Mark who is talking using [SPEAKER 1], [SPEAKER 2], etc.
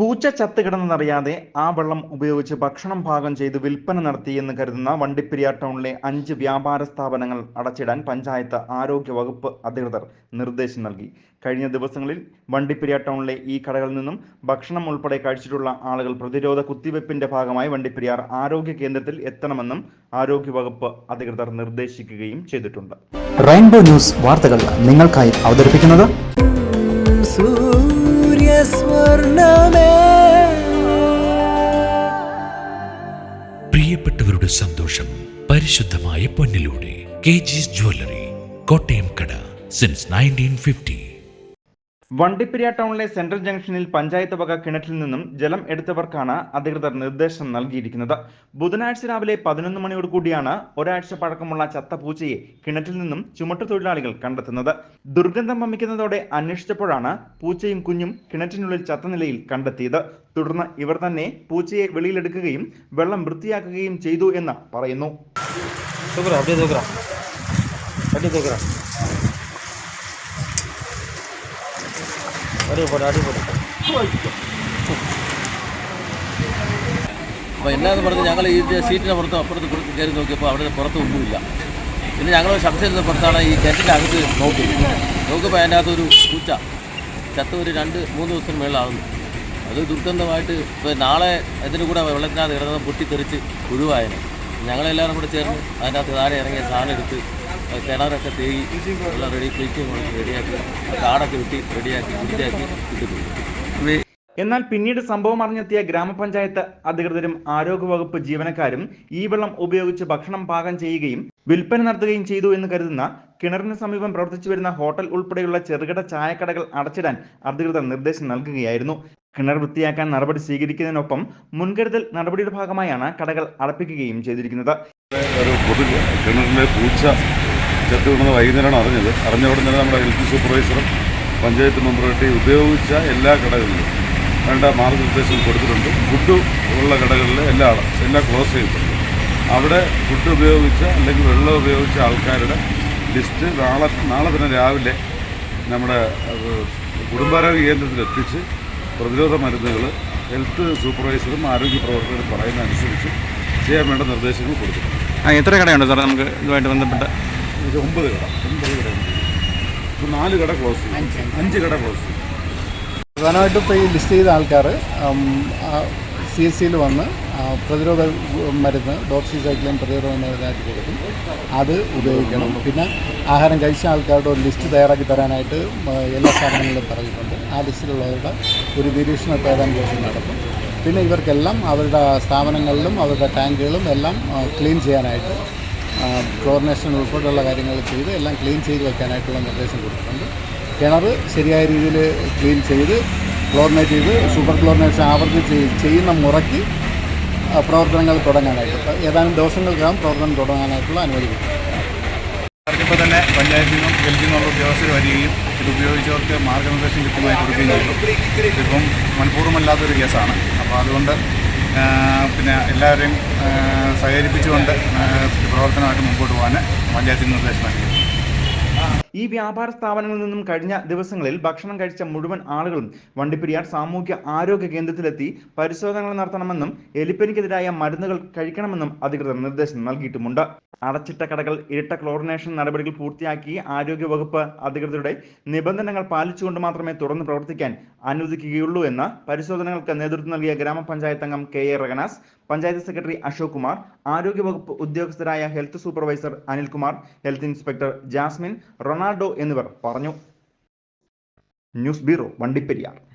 [SPEAKER 1] പൂച്ച ചത്ത് കിടന്നെന്നറിയാതെ ആ വെള്ളം ഉപയോഗിച്ച് ഭക്ഷണം പാകം ചെയ്ത് വിൽപ്പന നടത്തിയെന്ന് കരുതുന്ന വണ്ടിപ്പെരിയാർ ടൗണിലെ അഞ്ച് വ്യാപാര സ്ഥാപനങ്ങൾ അടച്ചിടാൻ പഞ്ചായത്ത് ആരോഗ്യ വകുപ്പ് അധികൃതർ നിർദ്ദേശം നൽകി. കഴിഞ്ഞ ദിവസങ്ങളിൽ വണ്ടിപ്പെരിയാർ ടൗണിലെ ഈ കടകളിൽ നിന്നും ഭക്ഷണം ഉൾപ്പെടെ കഴിച്ചിട്ടുള്ള ആളുകൾ പ്രതിരോധ കുത്തിവയ്പ്പിന്റെ ഭാഗമായി വണ്ടിപ്പെരിയാർ ആരോഗ്യ കേന്ദ്രത്തിൽ എത്തണമെന്നും ആരോഗ്യ വകുപ്പ് അധികൃതർ നിർദ്ദേശിക്കുകയും ചെയ്തിട്ടുണ്ട്.
[SPEAKER 2] റെയിൻബോ ന്യൂസ് വാർത്തകൾ നിങ്ങൾക്കായി അവതരിപ്പിക്കുന്നത്
[SPEAKER 3] സൂര്യസ്വർണമേ
[SPEAKER 4] സന്തോഷം പരിശുദ്ധമായ പൊന്നിലൂടെ കെ ജിസ് ജ്വല്ലറി കോട്ടയം കട സിൻസ് നയന്റീൻ ഫിഫ്റ്റി
[SPEAKER 1] വണ്ടിപ്പെരിയാർ ടൗണിലെ സെൻട്രൽ ജംഗ്ഷനിൽ പഞ്ചായത്ത് വക കിണറ്റിൽ നിന്നും ജലം എടുത്തവർക്കാണ് അധികൃതർ നിർദ്ദേശം നൽകിയിരിക്കുന്നത്. ബുധനാഴ്ച രാവിലെ പതിനൊന്ന് മണിയോട് കൂടിയാണ് ഒരാഴ്ച പഴക്കമുള്ള ചത്ത പൂച്ചയെ കിണറ്റിൽ നിന്നും ചുമട്ടുതൊഴിലാളികൾ കണ്ടെത്തുന്നത്. ദുർഗന്ധം വമിക്കുന്നതോടെ അന്വേഷിച്ചപ്പോഴാണ് പൂച്ചയും കുഞ്ഞും കിണറ്റിനുള്ളിൽ ചത്ത നിലയിൽ കണ്ടെത്തിയത്. തുടർന്ന് ഇവർ തന്നെ പൂച്ചയെ വെളിയിലെടുക്കുകയും വെള്ളം വൃത്തിയാക്കുകയും ചെയ്തു എന്ന് പറയുന്നു.
[SPEAKER 5] അടിപൊളി അടിപൊളി.
[SPEAKER 6] അപ്പോൾ എന്നാന്ന് പറഞ്ഞ് ഞങ്ങൾ ഈ സീറ്റിന് പുറത്ത് അപ്പുറത്ത് കൊടുത്ത് കയറി നോക്കിയപ്പോൾ അവിടെ പുറത്ത് ഒന്നുമില്ല. പിന്നെ ഞങ്ങൾ സംശയത്തിന് പുറത്താണ് ഈ ടെന്റിന്റെ അകത്ത് നോക്കി. നോക്കിയപ്പോൾ അതിന്റെ അകത്തൊരു പൂച്ച. ചത്ത ഒരു രണ്ട് മൂന്ന് ദിവസത്തിന് മേളാകുന്നു അത് ദുർഗന്ധമായിട്ട് ഇപ്പോൾ നാളെ അതിന്റെ കൂടെ വെള്ളത്തിനകത്ത് കിടന്നത് പൊട്ടിത്തെറിച്ച് ഉരുവായനെ. ഞങ്ങളെല്ലാവരും കൂടെ ചേർന്ന് അതിനകത്ത് താഴെ ഇറങ്ങിയ സാധനം എടുത്ത് കിണറൊക്കെ തേകി എല്ലാം റെഡി പ്ലേറ്റും റെഡിയാക്കി കാടൊക്കെ വെട്ടി റെഡിയാക്കി വൃത്തിയാക്കി ഇട്ടിട്ടുണ്ട്.
[SPEAKER 1] എന്നാൽ പിന്നീട് സംഭവം അറിഞ്ഞെത്തിയ ഗ്രാമപഞ്ചായത്ത് അധികൃതരും ആരോഗ്യവകുപ്പ് ജീവനക്കാരും ഈ വെള്ളം ഉപയോഗിച്ച് ഭക്ഷണം പാകം ചെയ്യുകയും വിൽപ്പന നടത്തുകയും ചെയ്തു എന്ന് കരുതുന്ന കിണറിന് സമീപം പ്രവർത്തിച്ചു വരുന്ന ഹോട്ടൽ ഉൾപ്പെടെയുള്ള ചെറുകിട ചായക്കടകൾ അടച്ചിടാൻ അധികൃതർ നിർദ്ദേശം നൽകുകയായിരുന്നു. കിണർ വൃത്തിയാക്കാൻ നടപടി സ്വീകരിക്കുന്നതിനൊപ്പം മുൻകരുതൽ നടപടിയുടെ ഭാഗമായാണ് കടകൾ അടപ്പിക്കുകയും ചെയ്തിരിക്കുന്നത്.
[SPEAKER 7] ഒരു പൊതു കിണറിലെ പൂച്ച ചത്തു വീണത് വൈകുന്നേരമാണ് അറിഞ്ഞത്. അറിഞ്ഞ ഉടൻ തന്നെ നമ്മുടെ ഹെൽത്ത് സൂപ്പർവൈസറും പഞ്ചായത്ത് മെമ്പറുമായിട്ട് ഉപയോഗിച്ച എല്ലാ കടകളിലും വേണ്ട മാർഗനിർദ്ദേശം കൊടുത്തിട്ടുണ്ട്. ഫുഡ് ഉള്ള കടകളിൽ എല്ലാ എല്ലാം ക്ലോസ് ചെയ്തിട്ടുണ്ട് അവിടെ ഫുഡ് ഉപയോഗിച്ച അല്ലെങ്കിൽ വെള്ളം ഉപയോഗിച്ച ആൾക്കാരുടെ ലിസ്റ്റ് നാളെ നാളെ തന്നെ രാവിലെ നമ്മുടെ കുടുംബാരോഗ്യ കേന്ദ്രത്തിൽ എത്തിച്ച് പ്രതിരോധ മരുന്നുകൾ ഹെൽത്ത് സൂപ്പർവൈസറും ആരോഗ്യ പ്രവർത്തകരും പറയുന്ന അനുസരിച്ച് ചെയ്യാൻ വേണ്ട നിർദ്ദേശങ്ങൾ കൊടുത്തിട്ടുണ്ട്.
[SPEAKER 2] എത്ര കടയുണ്ട് സാർ നമുക്ക് ഇതുമായിട്ട് ബന്ധപ്പെട്ട?
[SPEAKER 7] ഇത് ഒമ്പത് കട. ഒമ്പത് കട ഇപ്പോൾ നാല് കട ക്ലോസ് അഞ്ച് കട ക്ലോസ്
[SPEAKER 8] പ്രധാനമായിട്ടും ഇപ്പോൾ ഈ ലിസ്റ്റ് ചെയ്ത ആൾക്കാർ സി എസ് സിയിൽ വന്ന് പ്രതിരോധ മരുന്ന് ഡോക്സിസൈക്ലിൻ പ്രതിരോധ മരുന്നായിട്ട് കൊടുക്കും. അത് ഉപയോഗിക്കണം. പിന്നെ ആഹാരം കഴിച്ച ആൾക്കാരുടെ ഒരു ലിസ്റ്റ് തയ്യാറാക്കി തരാനായിട്ട് എല്ലാ സ്ഥാപനങ്ങളിലും പറഞ്ഞിട്ടുണ്ട്. ആ ലിസ്റ്റിലുള്ളവരുടെ ഒരു നിരീക്ഷണ പ്രധാന ദിവസം നടത്തും പിന്നെ ഇവർക്കെല്ലാം അവരുടെ സ്ഥാപനങ്ങളിലും അവരുടെ ടാങ്കുകളും എല്ലാം ക്ലീൻ ചെയ്യാനായിട്ട് ക്ലോറിനേഷൻ ഉൾപ്പെടെയുള്ള കാര്യങ്ങൾ ചെയ്ത് എല്ലാം ക്ലീൻ ചെയ്ത് വയ്ക്കാനായിട്ടുള്ള നിർദ്ദേശം കൊടുത്തിട്ടുണ്ട്. കിണർ ശരിയായ രീതിയിൽ ക്ലീൻ ചെയ്ത് ക്ലോറിനേറ്റ് ചെയ്ത് സൂപ്പർ ക്ലോറിനേഷൻ ആവർത്തിച്ച് ചെയ്യുന്ന മുറയ്ക്ക് പ്രവർത്തനങ്ങൾ തുടങ്ങാനായിട്ട് ഇപ്പം ഏതാനും ദിവസങ്ങൾക്കകം പ്രവർത്തനം തുടങ്ങാനായിട്ടുള്ള അനുമതി കിട്ടും
[SPEAKER 9] തന്നെ പഞ്ചായത്തിൽ നിന്നും ഹെൽത്തിൽ നിന്നുള്ള ഉദ്യോഗസ്ഥർ വരികയും ഇത് ഉപയോഗിച്ചവർക്ക് മാർഗനിർദ്ദേശം കൃത്യമായി കൊടുക്കുകയും ചെയ്തു. ഇതിപ്പം മനഃപൂർവമല്ലാത്തൊരു കേസാണ്. അപ്പോൾ അതുകൊണ്ട് പിന്നെ എല്ലാവരെയും സഹകരിപ്പിച്ചുകൊണ്ട് പ്രവർത്തനമായിട്ട് മുമ്പോട്ട് പോകാൻ പഞ്ചായത്തിന് നിർദ്ദേശം നൽകി.
[SPEAKER 1] ഈ വ്യാപാര സ്ഥാപനങ്ങളിൽ നിന്നും കഴിഞ്ഞ ദിവസങ്ങളിൽ ഭക്ഷണം കഴിച്ച മുഴുവൻ ആളുകളും വണ്ടിപ്പെരിയാർ സാമൂഹ്യ ആരോഗ്യ കേന്ദ്രത്തിലെത്തി പരിശോധനകൾ നടത്തണമെന്നും എലിപ്പനിക്കെതിരായ മരുന്നുകൾ കഴിക്കണമെന്നും അധികൃതർ നിർദ്ദേശം നൽകിയിട്ടുമുണ്ട്. അടച്ചിട്ട കടകൾ ഇരട്ട ക്ലോറിനേഷൻ നടപടികൾ പൂർത്തിയാക്കി ആരോഗ്യ വകുപ്പ് അധികൃതരുടെ നിബന്ധനകൾ പാലിച്ചുകൊണ്ട് മാത്രമേ തുറന്നു പ്രവർത്തിക്കാൻ അനുവദിക്കുകയുള്ളൂ എന്ന് പരിശോധനകൾക്ക് നേതൃത്വം നൽകിയ ഗ്രാമപഞ്ചായത്ത് അംഗം K A Raganas panchayat secretary Ashok Kumar ആരോഗ്യവകുപ്പ് ഉദ്യോഗസ്ഥരായ health supervisor Anilkumar health inspector Jasmine Ronaldo എന്നിവർ പറഞ്ഞു. News bureau Vandiperiyar.